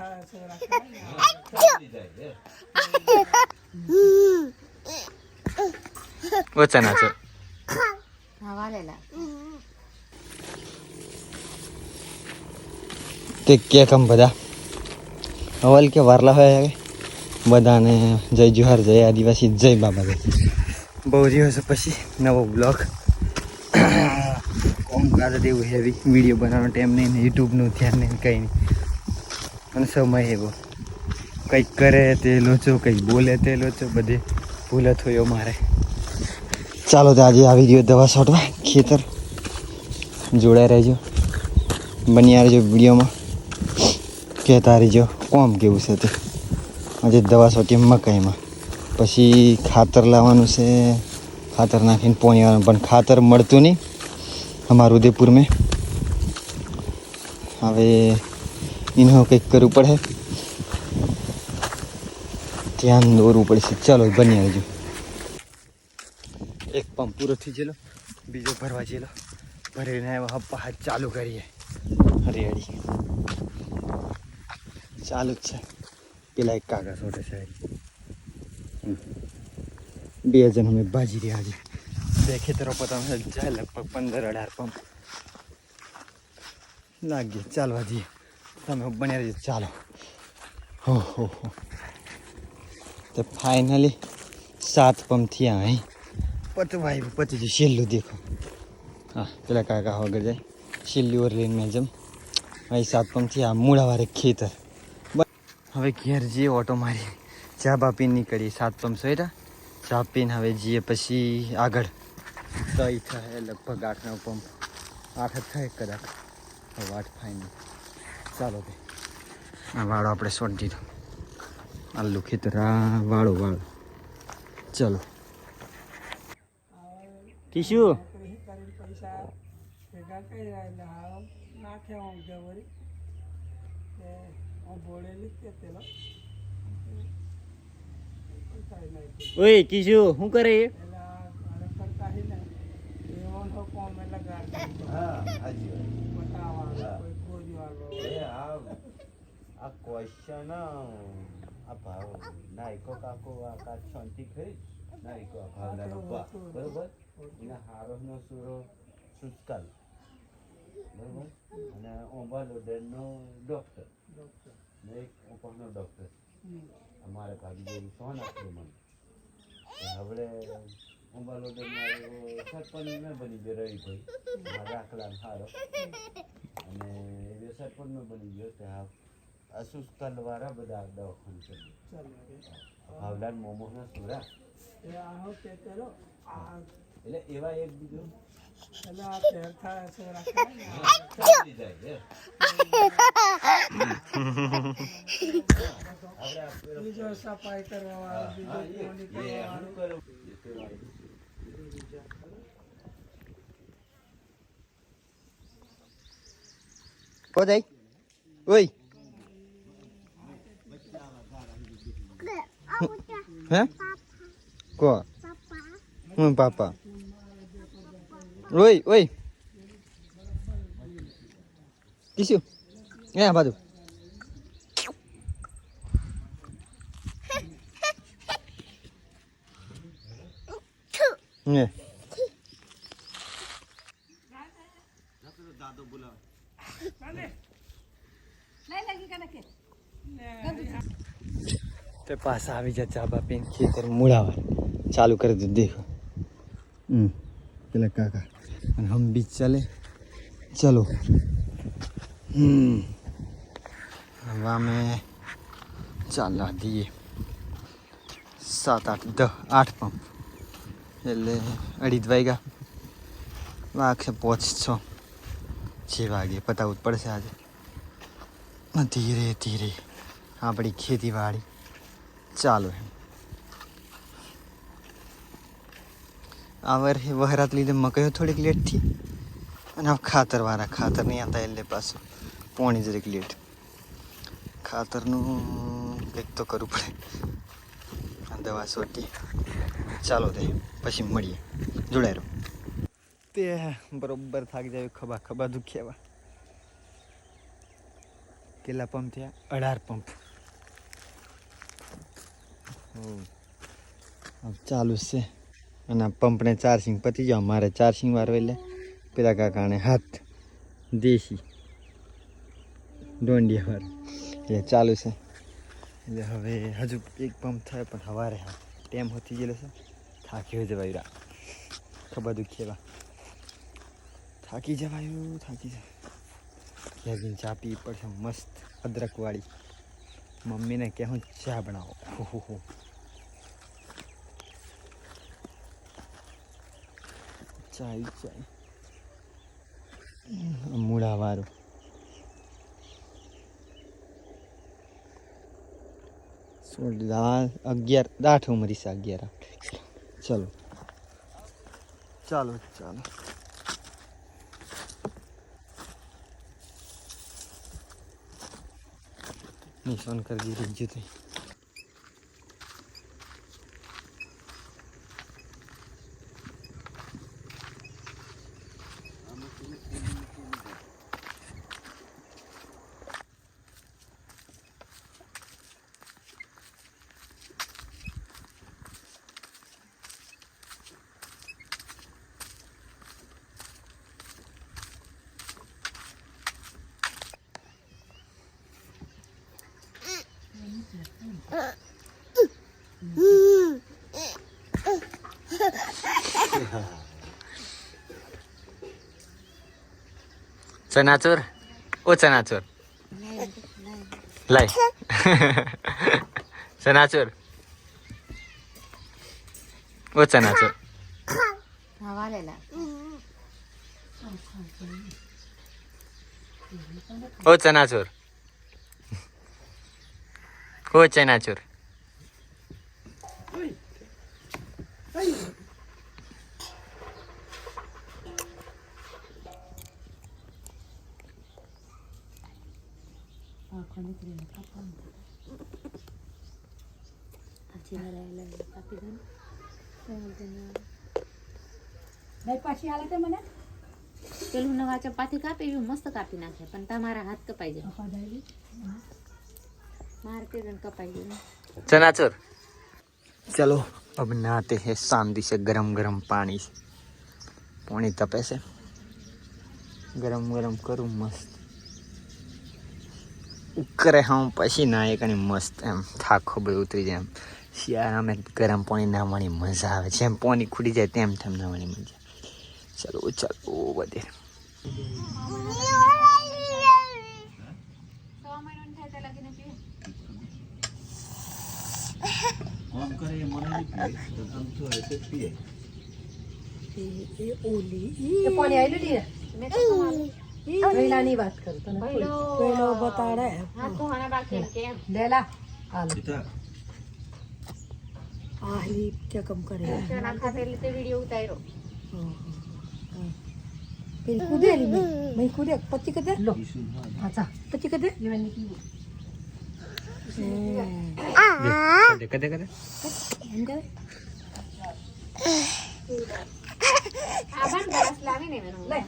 થાય છોરા નાચો તે કે કમ બધા અવલ કે વારલા હોય બધાને જય જુહાર જય આદિવાસી જય બાબા બહુ દિવસ પછી નવો બ્લોગ કોમ કાજ એવું હેવી વીડિયો બનાવવાનો ટાઈમ નહીં યુટ્યુબનું ધ્યાન નહીં કંઈ નહીં અને સમય એવો. કંઈક કરે તે લોચો, કંઈક બોલે તે લોચો, બધે ભૂલ થયો મારે. ચાલો તો આજે આવી ગયો દવા છોટવા, ખેતર. જોડાઈ રહેજો. બન્યા રહેજો વિડીયોમાં. કહેતા રહીજો કોમ કેવું છે તે? આજે દવા છોટી મકાઈમાં. પછી ખાતર લાવવાનું છે. ખાતર નાખીને પોણીવાનું પણ ખાતર મળતું નહીં અમારું ઉદયપુર મેં હવે એનું કંઈક કરવું પડે. ધ્યાન દોરવું પડશે. ચાલો બની આવજો એક પંપ પૂરો થઈ ગયેલો. બીજો ભરવા ગયેલો. ભરીને હપ્પા હાથ ચાલુ કરીએ. હરિયાળી ચાલુ જ છે. પેલા એક કાગળ છોટે છે. બે જણ અમે બાજી રહ્યા છે. બે ખેતરો પોતા જાય લગભગ પંદર અઢાર પંપ. લાગીએ, ચાલવા જઈએ. તમે બન્યા રહી ચાલો. હો હો હો. તો ફાઇનલી સાત પંપ થયા અહીં. પતવાય પતી ગયું. છેલ્લું દેખો. હા, પેલા કાકા વગર જાય. છેલ્લી ઓર લઈને મેં જમ અહીં સાત પંપ થયા. મૂળાવારે ખેતર. હવે ઘેર જઈએ, ઓટો મારી. ચા બા પીને નીકળીએ. સાત પંપ સોયરા. ચા પીને હવે જઈએ પછી આગળ. દહીં થાય, લગભગ આઠ નવ પંપ. આઠ જ થાય, કદાચ. હવે આઠ ફાઇનલ ચાલો આ વાળો આપણે સોટ દીધો. આલુ ખેતરા વાળો વાળો. ચલો. કિશુ નોકરી કરીને પૈસા ભેગા કર્યા એટલે આ ક્વેશ્ચન આ ભાવ. નાયકો કાકો આ કા શાંતિ ખરી? નાયકો આ ભાવના રૂપા બરોબર? એના હારોનો સુરો સુસ્કાલ. બરોબર? અને ઓંબા લોડરનો ડોક્ટર ને એક ઉપરનો ડોક્ટર અમારે ભાગી જેવું સોન આપ્યું મને. હવે ઓંબા લોડર મારો સરપંચ મેં બની ગયો રવિભાઈ મારા રાખલા હારો. અને એ સરપંચ મેં બની ગયો ત્યાં આ સુસ્કાલ વાળા બધા દવાખાન કરી ચાલો ભાવલાલ મોમોના સુરા એટલે એવા એક બીજું. સફાઈ કરવા હા, બીજો એ- કોની એ કરવા આનું વાળો કરો. એ તે વાળું. કો જાય ઓય હે? કો? હું પાપા. ઓય ઓય. કિશુ એ બાજુ. ને. તે પાછા આવી જા ચા બા પીને ખેતર મૂળાવા ચાલુ કરી દીધું દેખો. હમ, પેલા કાકા અને હમ બી ચાલે. ચલો. હમ. હવે અમે ચાલવા દઈએ. સાત, આઠ દસ આઠ પંપ. એટલે અઢી જ વાગ્યા. વાગશે પહોંચ છ. છ વાગે પતાવવું જ પડશે આજે. ધીરે ધીરે. આપણી ખેતીવાડી. ચાલુ આ વર્ષે વહરાત લીધે મકાઈઓ થોડીક લેટથી અને ખાતરવાળા ખાતર નહીં આવતા એટલે પાછું પોણી જરીક લેટ. ખાતરનું કંઈક તો કરવું પડે. આ દવા સોટી. ચાલો તે, પછી મળીએ. જોડાય રહો તે બરોબર થાકી જાય ખભા ખભા દુખ્યાવા કેટલા પંપ થયા? અઢાર પંપ. ચાલુ છે. અને આ પંપને ચાર્જિંગ પતી જાવ. મારે ચાર્જિંગ વાળો એટલે પેલા કાકાને હાથ દેશી. દોંડિયા વાર. એટલે ચાલુ છે. એટલે હવે હજુ એક પંપ થાય, પણ સવારે ટેમ હોતી ગયેલો છે. થાક્યો જવાયું રા. ખબર દુખેલા થાકી જવાયું થાકી જવાયું. ચાપી પડશે. મસ્ત અદરકવાળી. મમ્મીને કે હું ચા બનાવો. ચાય ચાય. મૂળાવાળું. સોળ અગિયાર દાઠ ઉમરી અગિયાર. ચલો. ચાલો ચાલો. નિશાન કરી દીધું ચનાચોર ઓ ચનાચોર લાય ચનાચોર ઓ ચનાચોર ઓ ચનાચોર ઓ ચનાચોર કાપડ નીકળીને કાપડ આજે મારા એટલે કાપી દઉં ભાઈ પાછી હાલે તે મને પેલું નવા ચપાતી કાપે એવું મસ્ત કાપી નાખે પણ તમારા હાથ કપાઈ જાય મારે તે કપાઈ જાય ચનાચોર ચલો અબ નાતે હે શાંતિ છે ગરમ ગરમ પાણી પાણી તપે છે ગરમ ગરમ કરું મસ્ત ઉકરે હું પછી નાય કને મસ્ત એમ થાકો બધું ઉતરી જાય એમ. શિયાળામાં ગરમ પાણી નાવાની મજા આવે જેમ પાણી ખૂટી જાય તેમ તેમ નાવાની મજા ચલો ચાલો બધે એ પાણી આવેલું ને પહેલાની વાત કરું તને પહેલો બતાડે. હાથ ધોવાના બાકી કેમ? લેલા હાલ. આ. કે કમ કરે. ચણા ખાતે લીતે તે વીડિયો ઉતાર્યો પેલી કુદેલી મેં. મેં કુદે. પછી કદે? લો. હા અચ્છા પછી કદે? કદે કદે કદે? એમ કરે? આ પણ ગ્લાસ લાવીને એનો લે.